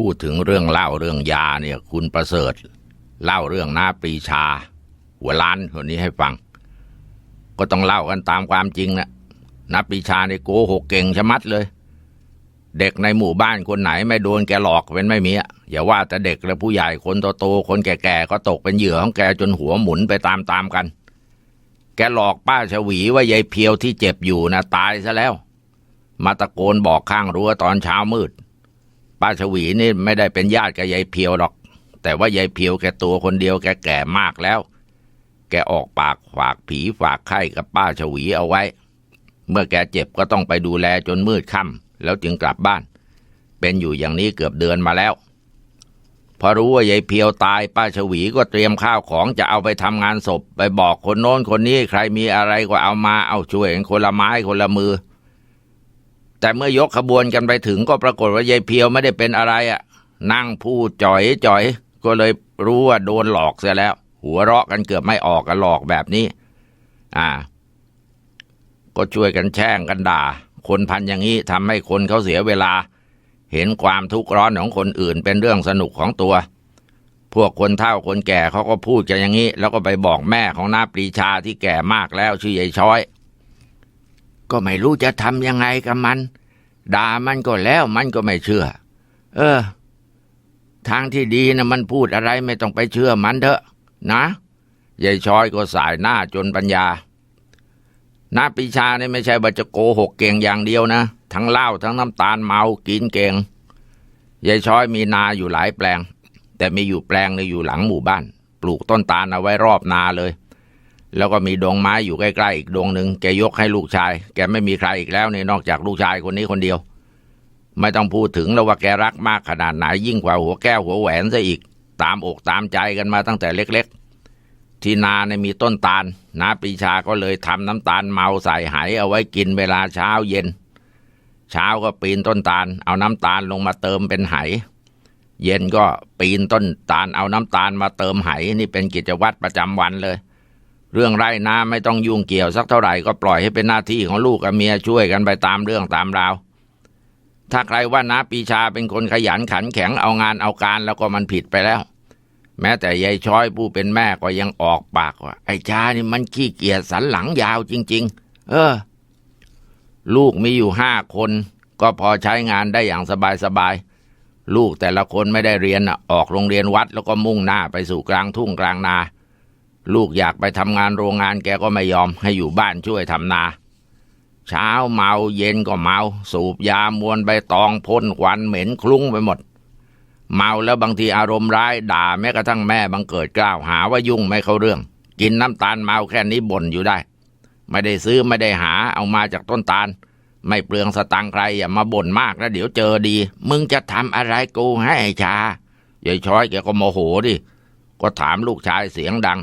พูดถึงเรื่องเล่าเรื่องยาเนี่ย คุณประเสริฐ เล่าเรื่องน้าปรีชา หัวล้านคนนี้ให้ฟัง ก็ต้องเล่ากันตามความจริงนะน้าปรีชาในโกหกเก่งชะมัดเลย เด็กในหมู่บ้านคนไหนไม่โดนแกหลอกเป็นไม่มีอะอย่าว่าแต่เด็กและผู้ใหญ่คนโตๆคนแก่ๆก็ตกเป็นเหยื่อของแกจนหัวหมุนไปตามๆกัน แกหลอกป้าชวีว่ายายเพียวที่เจ็บอยู่นะตายซะแล้ว มาตะโกนบอกข้างรั้วตอนเช้ามืด ป้าชวีนี่ไม่ได้เป็นญาติกับยายเพียวหรอก แต่ว่ายายเพียวแกตัวคนเดียวแกแก่มากแล้ว แกออกปากฝากผีฝากไข้กับป้าชวีเอาไว้ เมื่อแกเจ็บก็ต้องไปดูแลจนมืดค่ำแล้วจึงกลับบ้าน เป็นอยู่อย่างนี้เกือบเดือนมาแล้ว พอรู้ว่ายายเพียวตายป้าชวีก็เตรียมข้าวของจะเอาไปทำงานศพ ไปบอกคนโน้นคนนี้ใครมีอะไรก็เอามาเอาช่วยคนละไม้คนละมือ แต่เมื่อยกขบวนกันไปถึงก็ปรากฏว่ายายเพียวไม่ได้เป็นอะไรอะ่ะ นั่งพูดจ่อยจ่อยก็เลยรู้ว่าโดนหลอกเสียแล้ว หัวเราะกันเกือบไม่ออกกันหลอกแบบนี้ อ่า ก็ช่วยกันแช่งกันด่า คนพันอย่างนี้ทำให้คนเขาเสียเวลา เห็นความทุกข์ร้อนของคนอื่นเป็นเรื่องสนุกของตัว พวกคนเฒ่าคนแก่เขาก็พูดกันอย่างนี้ แล้วก็ไปบอกแม่ของนาปรีชาที่แก่มากแล้วชื่อยายช้อย ก็ไม่รู้จะทำยังไงกับมัน ด่ามันก็แล้วมันก็ไม่เชื่อ เออ ทางที่ดีนะมันพูดอะไรไม่ต้องไปเชื่อมันเถอะนะยายชอยก็สายหน้าจนปัญญานาปีชาเนี่ยไม่ใช่ว่าจะโกหกเก่งอย่างเดียวนะ ทั้งเหล้าทั้งน้ำตาลเมากินเก่งยายช้อยมีนาอยู่หลายแปลง แต่มีอยู่แปลงในงอยู่หลังหมู่บ้าน ปลูกต้นตาลเอาไว้รอบนาเลย แล้วก็มีดงไม้อยู่ใกล้ๆอีกดงหนึ่งแกยกให้ลูกชาย แกไม่มีใครอีกแล้วนี่นอกจากลูกชายคนนี้คนเดียว ไม่ต้องพูดถึงแล้วว่าแกรักมากขนาดไหนยิ่งกว่าหัวแก้วหัวแหวนซะอีก ตามอกตามใจกันมาตั้งแต่เล็กๆ ที่นาเนี่ยมีต้นตาลนาปีชาก็เลยทำน้ำตาลเมาใส่ไหเอาไว้กินเวลาเช้าเย็น เช้าก็ปีนต้นตาล เอาน้ำตาลลงมาเติมเป็นไหเย็นก็ปีนต้นตาลเอาน้ำตาลมาเติมไหนี่เป็นกิจวัตรประจำวันเลย เรื่องไร่นาไม่ต้องยุ่งเกี่ยวสักเท่าไหร่ก็ปล่อยให้เป็นหน้าที่ของลูกกับเมียช่วยกันไปตามเรื่องตามราว ถ้าใครว่านาปีชาเป็นคนขยันขันแข็งเอางานเอาการแล้วก็มันผิดไปแล้ว แม้แต่ยายช้อยผู้เป็นแม่ก็ยังออกปากว่า ไอ้ชานี่มันขี้เกียจสันหลังยาวจริง ๆ เออ ลูกมีอยู่ห้าคน ก็พอใช้งานได้อย่างสบายๆลูกแต่ละคนไม่ได้เรียนออกโรงเรียนวัดแล้วก็มุ่งหน้าไปสู่กลางทุ่งกลางนา ลูกอยากไปทำงานโรงงานแกก็ไม่ยอมให้อยู่บ้านช่วยทำนา เช้าเมาเย็นก็เมา สูบยามวนใบตองพ่นควันเหม็นคลุ้งไปหมด เมาแล้วบางทีอารมณ์ร้ายด่าแม้กระทั่งแม่บังเกิดกล้าวหาว่ายุ่งไม่เข้าเรื่อง กินน้ำตาลเมาแค่นี้บ่นอยู่ได้ ไม่ได้ซื้อไม่ได้หาเอามาจากต้นตาล ไม่เปลืองสตังค์ใครอย่ามาบ่นมากแล้วเดี๋ยวเจอดี มึงจะทำอะไรกูให้ชายายช้อยแกก็โมโหดิก็ถามลูกชายเสียงดัง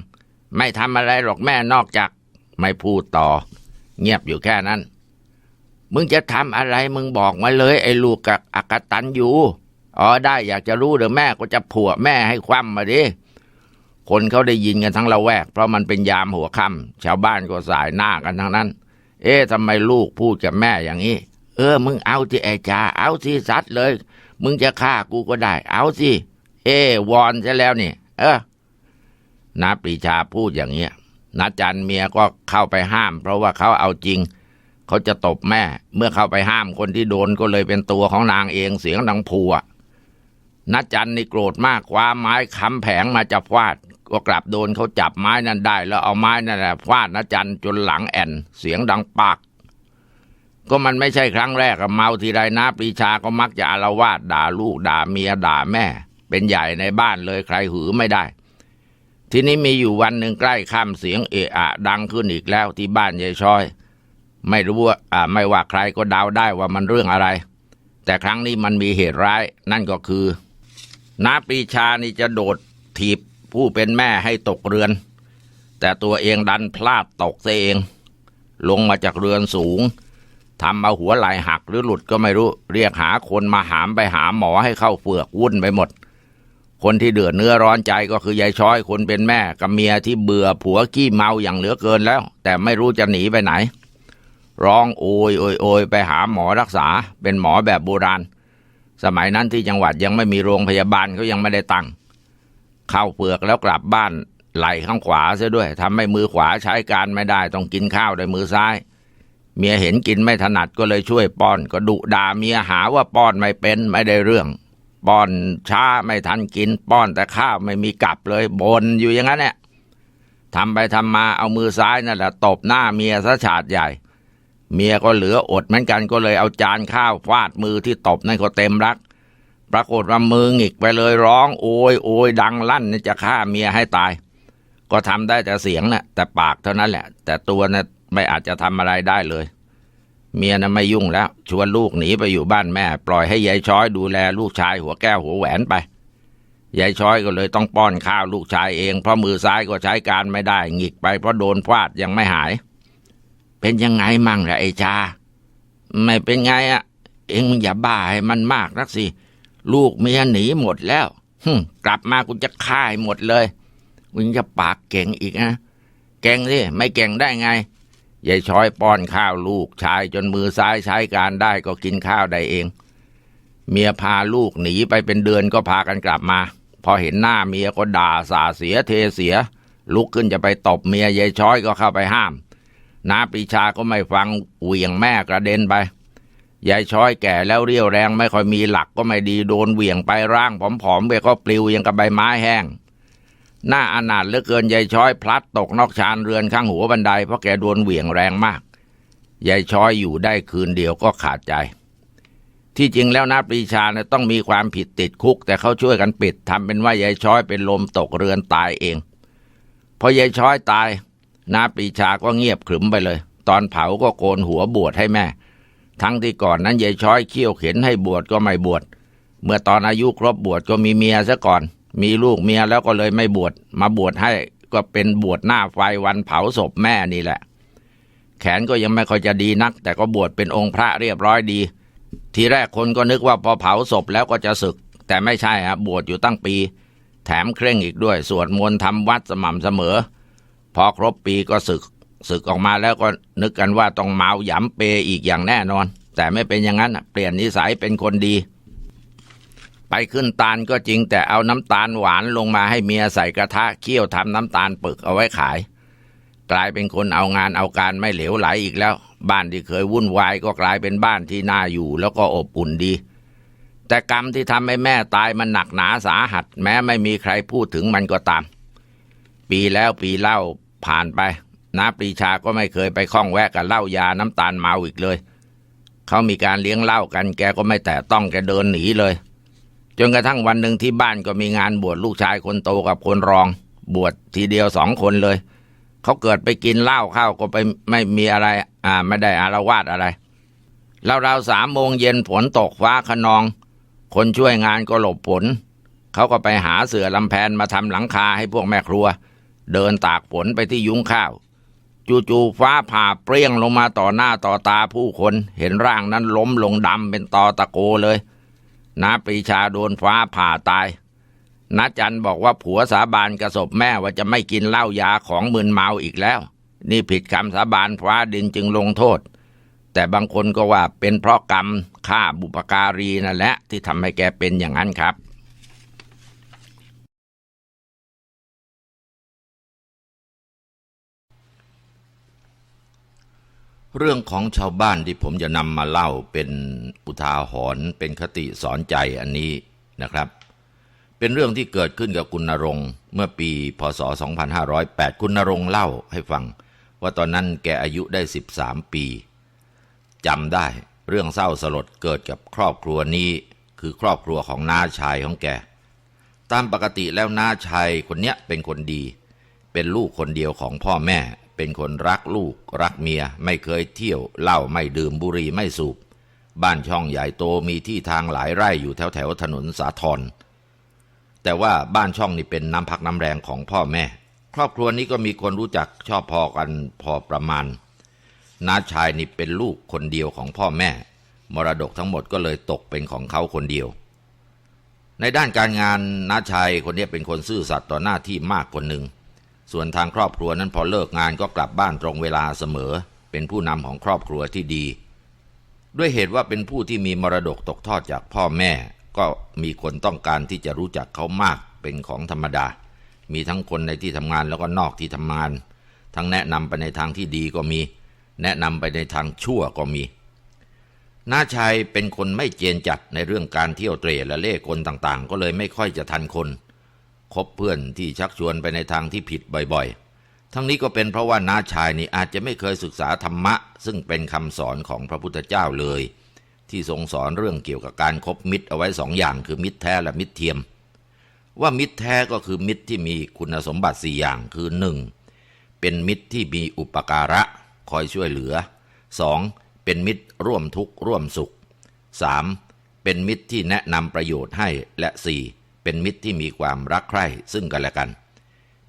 ไม่ทำอะไรหรอกแม่นอกจาก ไม่พูดต่อ เงียบอยู่แค่นั้น มึงจะทำอะไรมึงบอกมาเลย ไอ้ลูกกับอักตันอยู่อ๋อได้อยากจะรู้เดี๋ยวแม่ก็จะผัวแม่ให้คว่ำมาดิคนเขาได้ยินกันทั้งละแวก เพราะมันเป็นยามหัวค่ำชาวบ้านก็สายหน้ากันทั้งนั้น เอ๊ะทำไมลูกพูดกับแม่อย่างนี้ เออ มึงเอาที่ไอ้จาเอาสิสัตว์เลย มึงจะฆ่ากูก็ได้ เอาสิเอ้วอนซะแล้วนี่ เออ นาปรีชาพูดอย่างเงี้ยนาจันเมียก็เข้าไปห้าม เพราะว่าเขาเอาจริง เขาจะตบแม่ เมื่อเข้าไปห้ามคนที่โดนก็เลยเป็นตัวของนางเองเสียงดังพัวนัดจันนี่โกรธมากคว้าไม้ค้ำแผงมาจะฟาด ก็กลับโดนเขาจับไม้นั้นได้ แล้วเอาไม้นั่นแหละฟาดนัดจันจนหลังแอนเสียงดังปากก็มันไม่ใช่ครั้งแรกอะเมาทีไรนะปรีชาก็มักจะอารวาสด่าลูกด่าเมียด่าแม่ เป็นใหญ่ในบ้านเลยใครหือไม่ได้ ทีนี้มีอยู่วันหนึ่งใกล้ค่ำเสียงเอะอะดังขึ้นอีกแล้วที่บ้านยายช้อย ไม่รู้ว่าอ่าไม่ว่าใครก็เดาได้ว่ามันเรื่องอะไร แต่ครั้งนี้มันมีเหตุร้าย นั่นก็คือนาปรีชานี่จะโดดถีบผู้เป็นแม่ให้ตกเรือน แต่ตัวเองดันพลาดตกซะเอง ลงมาจากเรือนสูงทำเอาหัวไหล่หักหรือหลุดก็ไม่รู้ เรียกหาคนมาหามไปหาหมอให้เข้าเฟือกวุ่นไปหมด คนที่เดือดเนื้อร้อนใจก็คือยายช้อยคนเป็นแม่กับเมียที่เบื่อผัวขี้เมาอย่างเหลือเกินแล้ว แต่ไม่รู้จะหนีไปไหน ร้องโอยโอยโอยไปหาหมอรักษา เป็นหมอแบบโบราณ สมัยนั้นที่จังหวัดยังไม่มีโรงพยาบาลเขายังไม่ได้ตั้งเข้าเปลือกแล้วกลับบ้านไหลข้างขวาเสียด้วยทำให้มือขวาใช้การไม่ได้ต้องกินข้าวด้วยมือซ้าย เมียเห็นกินไม่ถนัดก็เลยช่วยป้อน ก็ดุด่าเมียหาว่าป้อนไม่เป็นไม่ได้เรื่อง ป้อนช้าไม่ทันกิน ป้อนแต่ข้าวไม่มีกลับเลยบนอยู่อย่างนั้นเนี่ยทำไปทำมาเอามือซ้ายนั่นแหละตบหน้าเมียซะฉาดใหญ่ เมียก็เหลืออดเหมือนกันก็เลยเอาจานข้าวฟาดมือที่ตบนั่นก็เต็มรัก ปรากฏว่ามือหงิกไปเลยร้องโอยโอยดังลั่นนี่จะฆ่าเมียให้ตาย ก็ทำได้แต่เสียงนะ่ะแต่ปากเท่านั้นแหละ แต่ตัวนะ่ะไม่อาจจะทำอะไรได้เลย เมียน่ะไม่ยุ่งแล้ว ชวนลูกหนีไปอยู่บ้านแม่ ปล่อยให้ยายช้อยดูแลลูกชายหัวแก้วหัวแหวนไปยายช้อยก็เลยต้องป้อนข้าวลูกชายเองเพราะมือซ้ายก็ใช้การไม่ได้หงิกไปเพราะโดนฟาดยังไม่หาย เป็นยังไงมั่งล่ะไอ้ชา ไม่เป็นไงอะเองอย่าบ้าให้มันมากนักสิ ลูกเมียหนีหมดแล้วหึ่มกลับมากูจะฆ่าหหมดเลยมึงจะปากเก่งอีกนะเก่งสิไม่เก่งได้ไง ยายช้อยป้อนข้าวลูกชายจนมือซ้ายใช้การได้ก็กินข้าวได้เอง เมียพาลูกหนีไปเป็นเดือนก็พากันกลับมา พอเห็นหน้าเมียก็ด่าสาเสียเทเสีย ลุกขึ้นจะไปตบเมียยายช้อยก็เข้าไปห้ามน้าปรีชาก็ไม่ฟังเหวี่ยงแม่กระเด็นไปยายช้อยแก่แล้วเรี่ยวแรงไม่ค่อยมีหลักก็ไม่ดีโดนเหวี่ยงไปร่างผอมๆไปก็ปลิวยังกับใบไม้แห้ง หน้าอนาถเหลือเกินยายช้อยพลัดตกนอกชานเรือนข้างหัวบันไดเพราะแกโดนเหวี่ยงแรงมากยายช้อยอยู่ได้คืนเดียวก็ขาดใจ ที่จริงแล้วนาปรีชาเนี่ยต้องมีความผิดติดคุก แต่เขาช่วยกันปิดทำเป็นว่ายายช้อยเป็นลมตกเรือนตายเองพอยายช้อยตายนาปรีชาก็เงียบขรึมไปเลย ตอนเผาก็โกนหัวบวชให้แม่ ทั้งที่ก่อนนั้นยายช้อยเคี่ยวเข็นให้บวชก็ไม่บวชเมื่อตอนอายุครบบวชก็มีเมียซะก่อน มีลูกเมียแล้วก็เลยไม่บวชมาบวชให้ก็เป็นบวชหน้าไฟวันเผาศพแม่นี่แหละ แขนก็ยังไม่ค่อยจะดีนัก แต่ก็บวชเป็นองค์พระเรียบร้อยดี ทีแรกคนก็นึกว่าพอเผาศพแล้วก็จะศึก แต่ไม่ใช่ฮะบวชอยู่ตั้งปี แถมเคร่งอีกด้วยสวดมนต์ทำวัดสม่ำเสมอ พอครบปีก็ศึกศึกออกมาแล้วก็นึกกันว่าต้องเมาหยำเปอีกอย่างแน่นอน แต่ไม่เป็นอย่างนั้นเปลี่ยนนิสัยเป็นคนดี ไปขึ้นตาลก็จริงแต่เอาน้ำตาลหวานลงมาให้เมียใส่กระทะเคี่ยวทำน้ำตาลปึกเอาไว้ขาย กลายเป็นคนเอางานเอาการไม่เหลวไหลอีกแล้ว บ้านที่เคยวุ่นวายก็กลายเป็นบ้านที่น่าอยู่แล้วก็อบอุ่นดี แต่กรรมที่ทำให้แม่ตายมันหนักหนาสาหัส แม้ไม่มีใครพูดถึงมันก็ตาม ปีแล้วปีเล่าผ่านไปน้าปรีชาก็ไม่เคยไปข้องแวะกับเหล้ายาน้ำตาลเมาอีกเลย เขามีการเลี้ยงเหล้ากันแกก็ไม่แตะต้องแกเดินหนีเลย จนกระทั่งวันหนึ่งที่บ้านก็มีงานบวชลูกชายคนโตกับคนรอง บวชทีเดียวสองคนเลย เขาเกิดไปกินเหล้าเข้าก็ไปไม่มีอะไร อ่าไม่ได้อารวาสอะไรแล้วเราวๆสามโมงเย็นฝนตกฟ้าขนอง คนช่วยงานก็หลบฝนเขาก็ไปหาเสือลำแพนมาทำหลังคาให้พวกแม่ครัว เดินตากฝนไปที่ยุ้งข้าวจู่ๆฟ้าผ่าเปรี้ยงลงมาต่อหน้าต่อตาผู้คน เห็นร่างนั้นล้มลงดำเป็นตอตะโกเลย นาปรีชาโดนฟ้าผ่าตายนาจันบอกว่าผัวสาบานกระสบแม่ว่าจะไม่กินเหล้ายาของมึนเมาอีกแล้ว นี่ผิดคำสาบานฟ้าดินจึงลงโทษ แต่บางคนก็ว่าเป็นเพราะกรรมฆ่าบุปการีนั่นแหละที่ทำให้แกเป็นอย่างนั้นครับ เรื่องของชาวบ้านที่ผมจะนำมาเล่าเป็นอุทาหรณ์เป็นคติสอนใจอันนี้นะครับ เป็นเรื่องที่เกิดขึ้นกับคุณนรงเมื่อปีพศ 2508 คุณนรงเล่าให้ฟัง ว่าตอนนั้นแกอายุได้ 13 ปีจำได้เรื่องเศร้าสลดเกิดกับครอบครัวนี้ คือครอบครัวของน้าชายของแก ตามปกติแล้วน้าชายคนเนี้ยเป็นคนดี เป็นลูกคนเดียวของพ่อแม่ เป็นคนรักลูก รักเมีย ไม่เคยเที่ยวเหล้าไม่ดื่มบุหรี่ไม่สูบ บ้านช่องใหญ่โตมีที่ทางหลายไร่อยู่แถวแถวถนนสาทรแต่ว่าบ้านช่องนี่เป็นน้ำพักน้ำแรงของพ่อแม่ ครอบครัวนี้ก็มีคนรู้จักชอบพอกันพอประมาณน้าชายนี่เป็นลูกคนเดียวของพ่อแม่ มรดกทั้งหมดก็เลยตกเป็นของเขาคนเดียว ในด้านการงานน้าชายคนนี้เป็นคนซื่อสัตย์ต่อหน้าที่มากคนหนึ่ง ส่วนทางครอบครัวนั้นพอเลิกงานก็กลับบ้านตรงเวลาเสมอ เป็นผู้นำของครอบครัวที่ดี ด้วยเหตุว่าเป็นผู้ที่มีมรดกตกทอดจากพ่อแม่ ก็มีคนต้องการที่จะรู้จักเขามากเป็นของธรรมดา มีทั้งคนในที่ทำงานแล้วก็นอกที่ทำงาน ทั้งแนะนำไปในทางที่ดีก็มี แนะนำไปในทางชั่วก็มีน้าชายเป็นคนไม่เจนจัดในเรื่องการเที่ยวเตร่และเล่กลต่างๆ ก็เลยไม่ค่อยจะทันคน คบเพื่อนที่ชักชวนไปในทางที่ผิดบ่อยๆ ทั้งนี้ก็เป็นเพราะว่าน้าชายนี่อาจจะไม่เคยศึกษาธรรมะ ซึ่งเป็นคำสอนของพระพุทธเจ้าเลย ที่ทรงสอนเรื่องเกี่ยวกับการคบมิตรเอาไว้สองอย่างคือมิตรแท้และมิตรเทียม ว่ามิตรแท้ก็คือมิตรที่มีคุณสมบัติสี่อย่างคือหนึ่งเป็นมิตรที่มีอุปการะคอยช่วยเหลือสองเป็นมิตรร่วมทุกข์ร่วมสุข 3. เป็นมิตรที่แนะนำประโยชน์ให้และ 4. เป็นมิตรที่มีความรักใคร่ซึ่งกันและกัน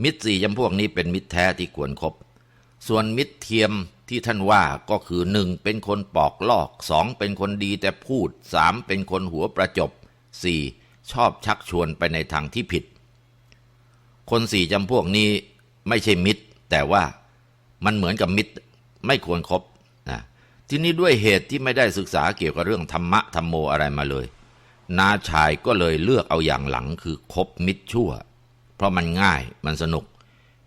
มิตรสี่จำพวกนี้เป็นมิตรแท้ที่ควรครบส่วนมิตรเทียมที่ท่านว่าก็คือหนึ่งเป็นคนปอกลอกสองเป็นคนดีแต่พูดสามเป็นคนหัวประจบสี่ชอบชักชวนไปในทางที่ผิด คนสี่จำพวกนี้ไม่ใช่มิตร แต่ว่ามันเหมือนกับมิตรไม่ควรครบนะทีนี้ด้วยเหตุที่ไม่ได้ศึกษาเกี่ยวกับเรื่องธรรมะธรรมโมอะไรมาเลย นาชายก็เลยเลือกเอาอย่างหลังคือคบมิตรชั่ว เพราะมันง่ายมันสนุก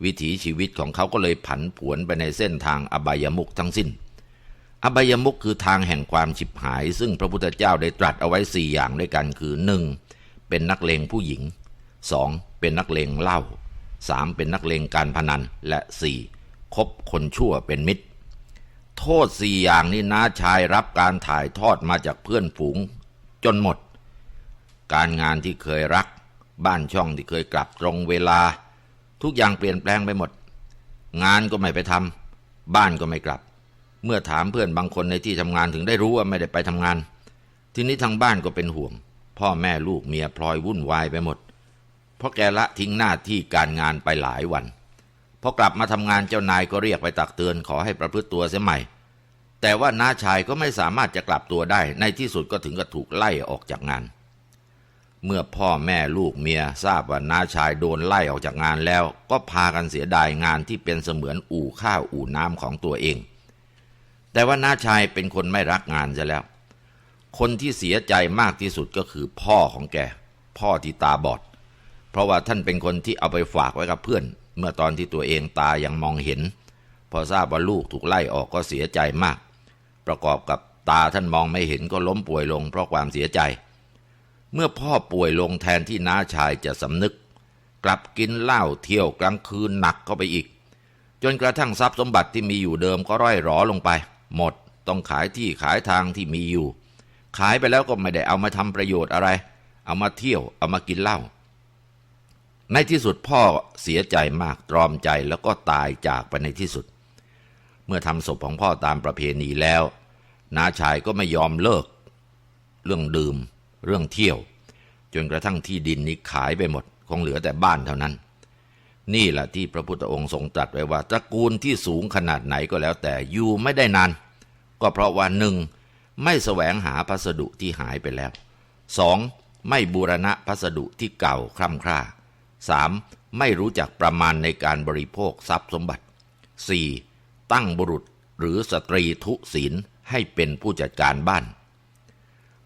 วิถีชีวิตของเขาก็เลยผันผวนไปในเส้นทางอบายมุกทั้งสิ้น อบายมุกคือทางแห่งความฉิบหาย ซึ่งพระพุทธเจ้าได้ตรัสเอาไว้สี่อย่างด้วยกันคือหนึ่งเป็นนักเลงผู้หญิงสองเป็นนักเลงเหล้าสามเป็นนักเลงการพนันและสี่คบคนชั่วเป็นมิตร โทษสี่อย่างนี้น้าชายรับการถ่ายทอดมาจากเพื่อนฝูง จนหมด การงานที่เคยรัก บ้านช่องที่เคยกลับตรงเวลา ทุกอย่างเปลี่ยนแปลงไปหมด งานก็ไม่ไปทำบ้านก็ไม่กลับ เมื่อถามเพื่อนบางคนในที่ทำงานถึงได้รู้ว่าไม่ได้ไปทำงาน ทีนี้ทางบ้านก็เป็นห่วง พ่อแม่ลูกเมียพลอยวุ่นวายไปหมด เพราะแกละทิ้งหน้าที่การงานไปหลายวันพอกลับมาทำงานเจ้านายก็เรียกไปตักเตือนขอให้ประพฤติตัวเสียใหม่ แต่ว่าน้าชายก็ไม่สามารถจะกลับตัวได้ ในที่สุดก็ถึงกับถูกไล่ออกจากงาน เมื่อพ่อแม่ลูกเมียทราบว่าน้าชายโดนไล่ออกจากงานแล้ว ก็พากันเสียดายงานที่เป็นเสมือนอู่ข้าวอู่น้ำของตัวเอง แต่ว่าน้าชายเป็นคนไม่รักงานซะแล้ว คนที่เสียใจมากที่สุดก็คือพ่อของแก พ่อที่ตาบอด เพราะว่าท่านเป็นคนที่เอาไปฝากไว้กับเพื่อน เมื่อตอนที่ตัวเองตายังมองเห็น พอทราบว่าลูกถูกไล่ออกก็เสียใจมาก ประกอบกับตาท่านมองไม่เห็นก็ล้มป่วยลง เพราะความเสียใจ เมื่อพ่อป่วยลงแทนที่น้าชายจะสำนึก กลับกินเหล้าเที่ยวกลางคืนหนักเข้าไปอีก จนกระทั่งทรัพย์สมบัติที่มีอยู่เดิมก็ร่อยหรอลงไป หมดต้องขายที่ขายทางที่มีอยู่ ขายไปแล้วก็ไม่ได้เอามาทำประโยชน์อะไร เอามาเที่ยวเอามากินเหล้าในที่สุดพ่อเสียใจมากตรอมใจแล้วก็ตายจากไปในที่สุด เมื่อทำศพของพ่อตามประเพณีแล้วน้าชายก็ไม่ยอมเลิก เรื่องดื่ม เรื่องเที่ยว จนกระทั่งที่ดินนี้ขายไปหมด คงเหลือแต่บ้านเท่านั้น นี่แหละที่พระพุทธองค์ทรงตรัสไว้ว่าตระกูลที่สูงขนาดไหนก็แล้วแต่อยู่ไม่ได้นาน ก็เพราะว่าหนึ่งไม่แสวงหาพัสดุที่หายไปแล้วสองไม่บูรณะพัสดุที่เก่าคร่ำคร่า 3. ไม่รู้จักประมาณในการบริโภคทรัพย์สมบัติ 4. ตั้งบุรุษหรือสตรีทุศีลให้เป็นผู้จัดการบ้าน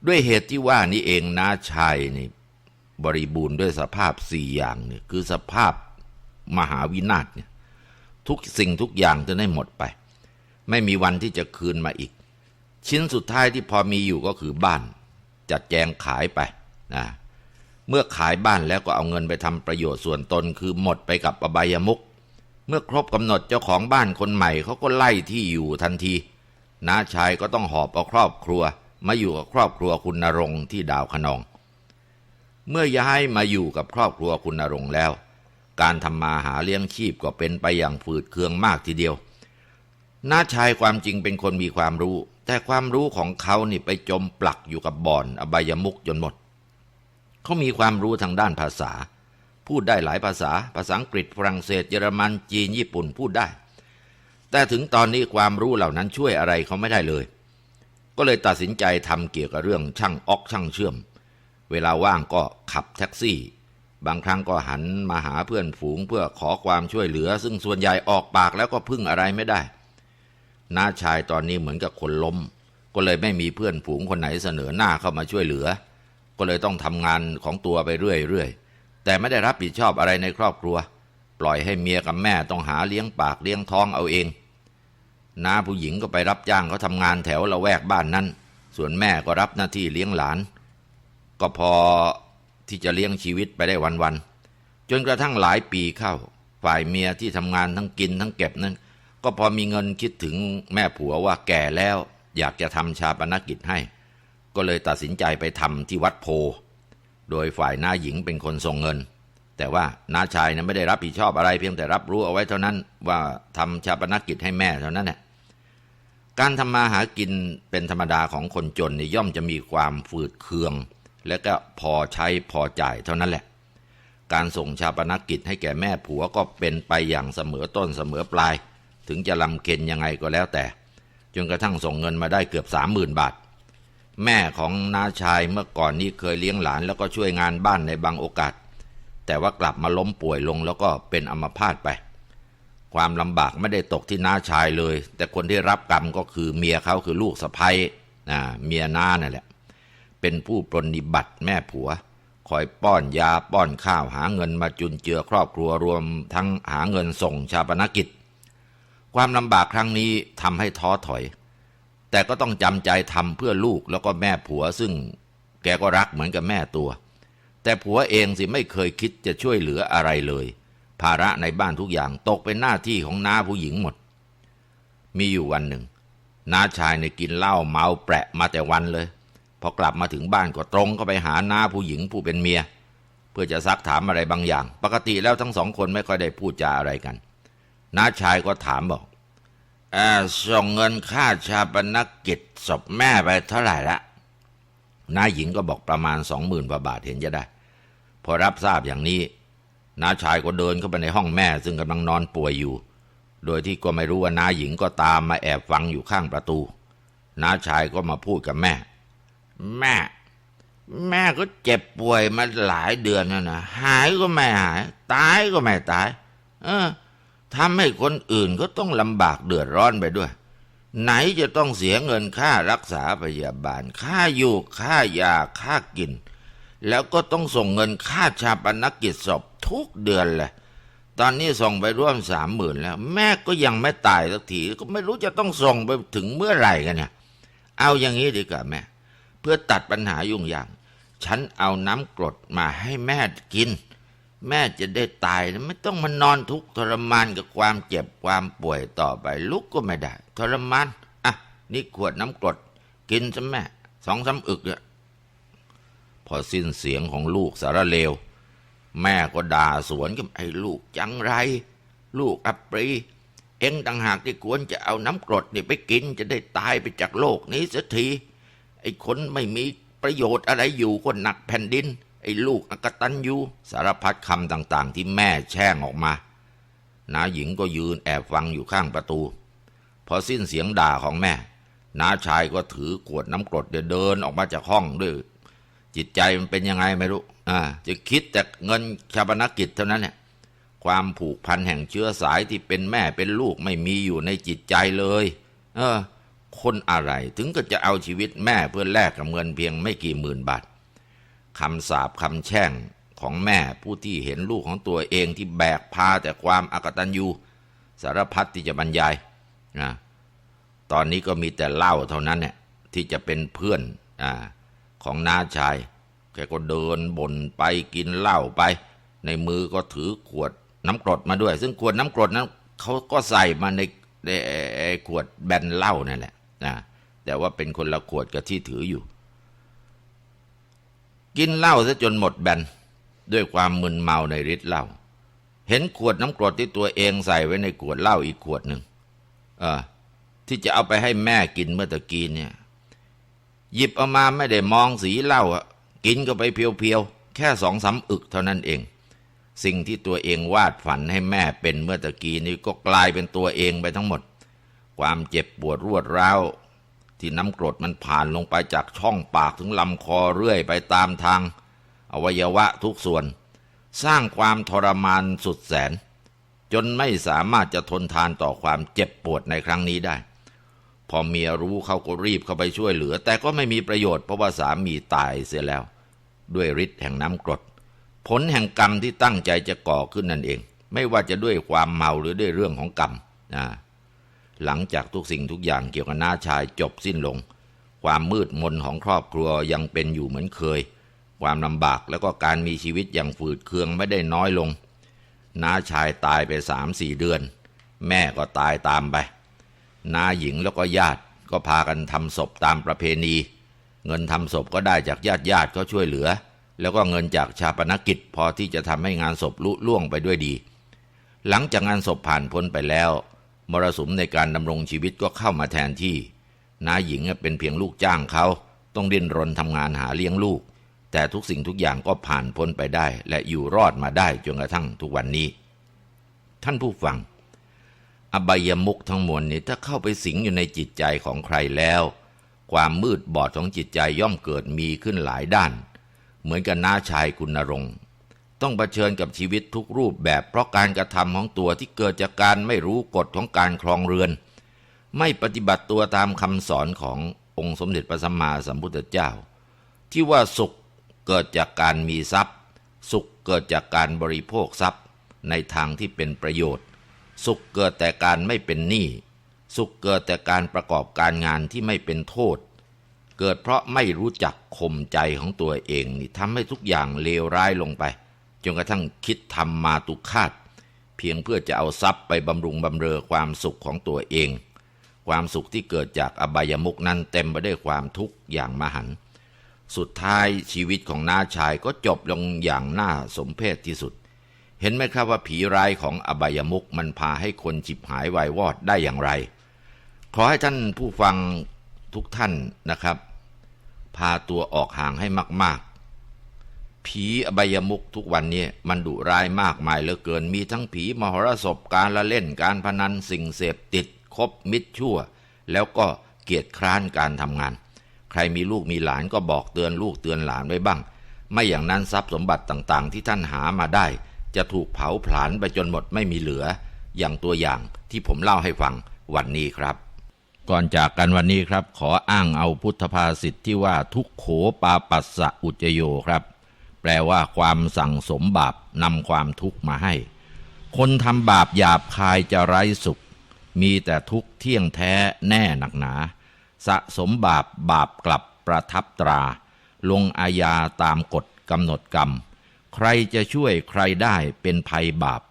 ด้วยเหตุที่ว่านี้เองนาชายนี่บริบูรณ์ด้วยสภาพสี่อย่างเนี่ยคือสภาพมหาวินาศเนี่ยทุกสิ่งทุกอย่างจะได้หมดไป ไม่มีวันที่จะคืนมาอีก ชิ้นสุดท้ายที่พอมีอยู่ก็คือบ้าน จัดแจงขายไปนะเมื่อขายบ้านแล้วก็เอาเงินไปทำประโยชน์ส่วนตนคือหมดไปกับอบายมุกเมื่อครบกำหนดเจ้าของบ้านคนใหม่เขาก็ไล่ที่อยู่ทันทีน้าชายก็ต้องหอบเอาครอบครัว มาอยู่กับครอบครัวคุณนรงที่ดาวขนอง เมื่อย้ายมาอยู่กับครอบครัวคุณนรงแล้ว การทำมาหาเลี้ยงชีพก็เป็นไปอย่างฝืดเคืองมากทีเดียวน้าชายความจริงเป็นคนมีความรู้ แต่ความรู้ของเขานี่ไปจมปลักอยู่กับบ่อนอบายมุกจนหมด เขามีความรู้ทางด้านภาษา พูดได้หลายภาษา ภาษาอังกฤษฝรั่งเศสเยอรมันจีนญี่ปุ่นพูดได้ แต่ถึงตอนนี้ความรู้เหล่านั้นช่วยอะไรเขาไม่ได้เลย ก็เลยตัดสินใจทำเกี่ยวกับเรื่องช่างออกช่างเชื่อม เวลาว่างก็ขับแท็กซี่ บางครั้งก็หันมาหาเพื่อนฝูงเพื่อขอความช่วยเหลือ ซึ่งส่วนใหญ่ออกปากแล้วก็พึ่งอะไรไม่ได้น้าชายตอนนี้เหมือนกับคนล้ม ก็เลยไม่มีเพื่อนฝูงคนไหนเสนอหน้าเข้ามาช่วยเหลือ ก็เลยต้องทำงานของตัวไปเรื่อยๆแต่ไม่ได้รับผิดชอบอะไรในครอบครัว ปล่อยให้เมียกับแม่ต้องหาเลี้ยงปากเลี้ยงท้องเอาเอง น้าผู้หญิงก็ไปรับจ้างเขาทำงานแถวละแวกบ้านนั้น ส่วนแม่ก็รับหน้าที่เลี้ยงหลาน ก็พอที่จะเลี้ยงชีวิตไปได้วันๆจนกระทั่งหลายปีเข้า ฝ่ายเมียที่ทำงานทั้งกินทั้งเก็บนั้น ก็พอมีเงินคิดถึงแม่ผัวว่าแก่แล้ว อยากจะทำชาปนกิจให้ ก็เลยตัดสินใจไปทำที่วัดโพ โดยฝ่ายน้าหญิงเป็นคนส่งเงินแต่ว่าน้าชายนะไม่ได้รับผิดชอบอะไรเพียงแต่รับรู้เอาไว้เท่านั้นว่าทำชาปนกิจให้แม่เท่านั้นแหละ การทำมาหากินเป็นธรรมดาของคนจนนี่ย่อมจะมีความฝืดเคือง และก็พอใช้พอจ่ายเท่านั้นแหละ การส่งชาปนกิจให้แก่แม่ผัวก็เป็นไปอย่างเสมอต้นเสมอปลาย ถึงจะลำเค็นยังไงก็แล้วแต่ จนกระทั่งส่งเงินมาได้เกือบสามหมื่นบาท แม่ของน้าชายเมื่อก่อนนี้เคยเลี้ยงหลานแล้วก็ช่วยงานบ้านในบางโอกาส แต่ว่ากลับมาล้มป่วยลงแล้วก็เป็นอัมพาตไป ความลำบากไม่ได้ตกที่น้าชายเลย แต่คนที่รับกรรมก็คือเมียเขาคือลูกสะใภ้อ่าเมียน้านั่นแหละ เป็นผู้ปรนนิบัติแม่ผัว คอยป้อนยาป้อนข้าวหาเงินมาจุนเจือครอบครัวรวมทั้งหาเงินส่งชาปนกิจ ความลำบากครั้งนี้ทำให้ท้อถอย แต่ก็ต้องจำใจทำเพื่อลูกแล้วก็แม่ผัวซึ่งแกก็รักเหมือนกับแม่ตัว แต่ผัวเองสิไม่เคยคิดจะช่วยเหลืออะไรเลย ภาระในบ้านทุกอย่างตกเป็นหน้าที่ของน้าผู้หญิงหมด มีอยู่วันหนึ่ง น้าชายในกินเหล้าเมาแปะมาแต่วันเลย พอกลับมาถึงบ้านก็ตรงเข้าไปหาน้าผู้หญิงผู้เป็นเมีย เพื่อจะซักถามอะไรบางอย่าง ปกติแล้วทั้งสองคนไม่ค่อยได้พูดจาอะไรกันน้าชายก็ถามบอกอส่งเงินค่าชาปนกิจศพแม่ไปเท่าไหร่ละน้าหญิงก็บอกประมาณสองหมื่นกว่าบาทเห็นจะได้ พอรับทราบอย่างนี้ น้าชายก็เดินเข้าไปในห้องแม่ ซึ่งกำลังนอนป่วยอยู่ โดยที่ก็ไม่รู้ว่าน้าหญิงก็ตามมาแอบฟังอยู่ข้างประตู น้าชายก็มาพูดกับแม่ แม่ แม่ก็เจ็บป่วยมาหลายเดือนแล้วนะหายก็ไม่หาย ตายก็ไม่ตาย เออทำให้คนอื่นก็ต้องลำบากเดือดร้อนไปด้วย ไหนจะต้องเสียเงินค่ารักษาพยาบาล ค่าอยู่ค่ายาค่ากิน แล้วก็ต้องส่งเงินค่าชาปนกิจศพ ทุกเดือนแหละตอนนี้ส่งไปร่วมสามหมื่นแล้ว แม่ก็ยังไม่ตายสักทีก็ไม่รู้จะต้องส่งไปถึงเมื่อไหร่กันเนี่ยเอาอย่างนี้ดีกว่าแม่ เพื่อตัดปัญหายุ่งยากฉันเอาน้ำกรดมาให้แม่กิน แม่จะได้ตายนะไม่ต้องมานอนทุกข์ทรมานกับความเจ็บความป่วยต่อไป ลุกก็ไม่ได้ ทรมานอะนี่ขวดน้ำกรด กินซะแม่สองสามอึกอะพอสิ้นเสียงของลูกสารเลว แม่ก็ด่าสวนกับไอ้ลูกจังไร ลูกอัปรี เอ็งต่างหากที่ควรจะเอาน้ำกรดนี่ไปกินจะได้ตายไปจากโลกนี้เสียทีไอ้คนไม่มีประโยชน์อะไรอยู่ก็หนักแผ่นดิน ไอ้ลูกอกตันยูสารพัดคำต่างๆ ที่แม่แช่งออกมาน้าหญิงก็ยืนแอบฟังอยู่ข้างประตู พอสิ้นเสียงด่าของแม่น้าชายก็ถือขวดน้ำกรดเดินออกมาจากห้องด้วย จิตใจมันเป็นยังไงไม่รู้ จะคิดแต่เงินชาปนกิจเท่านั้นเนี่ยความผูกพันแห่งเชื้อสายที่เป็นแม่เป็นลูกไม่มีอยู่ในจิตใจเลย เออ คนอะไรถึงก็จะเอาชีวิตแม่เพื่อแลกกับเงินเพียงไม่กี่หมื่นบาทคำสาปคำแช่งของแม่ผู้ที่เห็นลูกของตัวเองที่แบกพาแต่ความอากตันยูสารพัดที่จะบรรยายนะตอนนี้ก็มีแต่เหล้าเท่านั้นเนี่ยที่จะเป็นเพื่อนอาของน้าชาย แกก็เดินบ่นไปกินเหล้าไป ในมือก็ถือขวดน้ำกรดมาด้วย ซึ่งขวดน้ำกรดนั้นเขาก็ใส่มาในในขวดแบนเหล้านั่นแหละนะแต่ว่าเป็นคนละขวดกับที่ถืออยู่ กินเหล้าซะจนหมดแบนด้วยความมึนเมาในฤทธิ์เหล้าเห็นขวดน้ำกรดที่ตัวเองใส่ไว้ในขวดเหล้าอีกขวดหนึ่งเออที่จะเอาไปให้แม่กินเมื่อตะกี้เนี่ย หยิบเอามาไม่ได้มองสีเหล้าอะ กินก็ไปเพียวๆ แค่สองสามอึกเท่านั้นเอง สิ่งที่ตัวเองวาดฝันให้แม่เป็นเมื่อตะกี้นี้ก็กลายเป็นตัวเองไปทั้งหมด ความเจ็บปวดรวดร้าวที่น้ำกรดมันผ่านลงไปจากช่องปากถึงลำคอเรื่อยไปตามทาง อวัยวะทุกส่วน สร้างความทรมานสุดแสน จนไม่สามารถจะทนทานต่อความเจ็บปวดในครั้งนี้ได้ พอเมียรู้เขาก็รีบเข้าไปช่วยเหลือ แต่ก็ไม่มีประโยชน์เพราะว่าสามีตายเสียแล้ว ด้วยฤทธิ์แห่งน้ำกรด ผลแห่งกรรมที่ตั้งใจจะก่อขึ้นนั่นเอง ไม่ว่าจะด้วยความเมาหรือด้วยเรื่องของกรรมนะหลังจากทุกสิ่งทุกอย่างเกี่ยวกับน้าชายจบสิ้นลง ความมืดมนของครอบครัวยังเป็นอยู่เหมือนเคย ความลำบากแล้วก็การมีชีวิตอย่างฝืดเคืองไม่ได้น้อยลง น้าชายตายไปสามสี่เดือน แม่ก็ตายตามไป น้าหญิงแล้วก็ญาติก็พากันทำศพตามประเพณี เงินทำศพก็ได้จากญาติญาติก็ช่วยเหลือ แล้วก็เงินจากชาปนกิจพอที่จะทำให้งานศพลุล่วงไปด้วยดี หลังจากงานศพผ่านพ้นไปแล้ว มรสุมในการดำรงชีวิตก็เข้ามาแทนที่น้าหญิงเป็นเพียงลูกจ้างเขาต้องดิ้นรนทำงานหาเลี้ยงลูก แต่ทุกสิ่งทุกอย่างก็ผ่านพ้นไปได้ และอยู่รอดมาได้จนกระทั่งทุกวันนี้ ท่านผู้ฟัง อบายมุกทั้งมวลนี้ถ้าเข้าไปสิงอยู่ในจิตใจของใครแล้ว ความมืดบอดของจิตใจย่อมเกิดมีขึ้นหลายด้าน เหมือนกับน้าชายคุณนรงค์ต้องเผชิญกับชีวิตทุกรูปแบบเพราะการกระทำของตัวที่เกิดจากการไม่รู้กฎของการครองเรือน ไม่ปฏิบัติตัวตามคำสอนขององค์สมเด็จพระสัมมาสัมพุทธเจ้า ที่ว่าสุขเกิดจากการมีทรัพย์ สุขเกิดจากการบริโภคทรัพย์ ในทางที่เป็นประโยชน์ สุขเกิดแต่การไม่เป็นหนี้ สุขเกิดแต่การประกอบการงานที่ไม่เป็นโทษ เกิดเพราะไม่รู้จักข่มใจของตัวเองนี่ทำให้ทุกอย่างเลวร้ายลงไป จนกระทั่งคิดทำมาตุคาตเพียงเพื่อจะเอาทรัพย์ไปบำรุงบำเรอความสุขของตัวเอง ความสุขที่เกิดจากอบายมุกนั้นเต็มไปด้วยความทุกข์อย่างมหัน สุดท้ายชีวิตของน้าชายก็จบลงอย่างน่าสมเพชที่สุด เห็นไหมครับว่าผีร้ายของอบายมุกมันพาให้คนจิบหายวายวอดได้อย่างไร ขอให้ท่านผู้ฟังทุกท่านนะครับ พาตัวออกห่างให้มาก ๆ ผีอบายมุกทุกวันนี้มันดุร้ายมากมายเหลือเกิน มีทั้งผีมหรสพการละเล่นการพนันสิ่งเสพติดคบมิตรชั่ว แล้วก็เกียจคร้านการทำงาน ใครมีลูกมีหลานก็บอกเตือนลูกเตือนหลานไว้บ้าง ไม่อย่างนั้นทรัพย์สมบัติต่างๆ ที่ท่านหามาได้ จะถูกเผาผลาญไปจนหมดไม่มีเหลือ อย่างตัวอย่างที่ผมเล่าให้ฟังวันนี้ครับ ก่อนจากกันวันนี้ครับ ขออ้างเอาพุทธภาษิตที่ว่าทุกโขปาปัสสะอุจโยครับ แปลว่าความสั่งสมบาปนำความทุกข์มาให้ คนทำบาปหยาบคายจะไร้สุข มีแต่ทุกข์เที่ยงแท้แน่หนักหนา สะสมบาปบาปกลับประทับตรา ลงอาญาตามกฎกำหนดกรรม ใครจะช่วยใครได้เป็นภัยบาป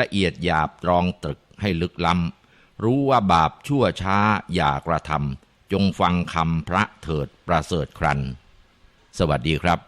ละเอียดหยาบตรองตรึกให้ลึกล้ำ รู้ว่าบาปชั่วช้าอย่ากระทำจงฟังคำพระเถิดประเสริฐครัน สวัสดีครับ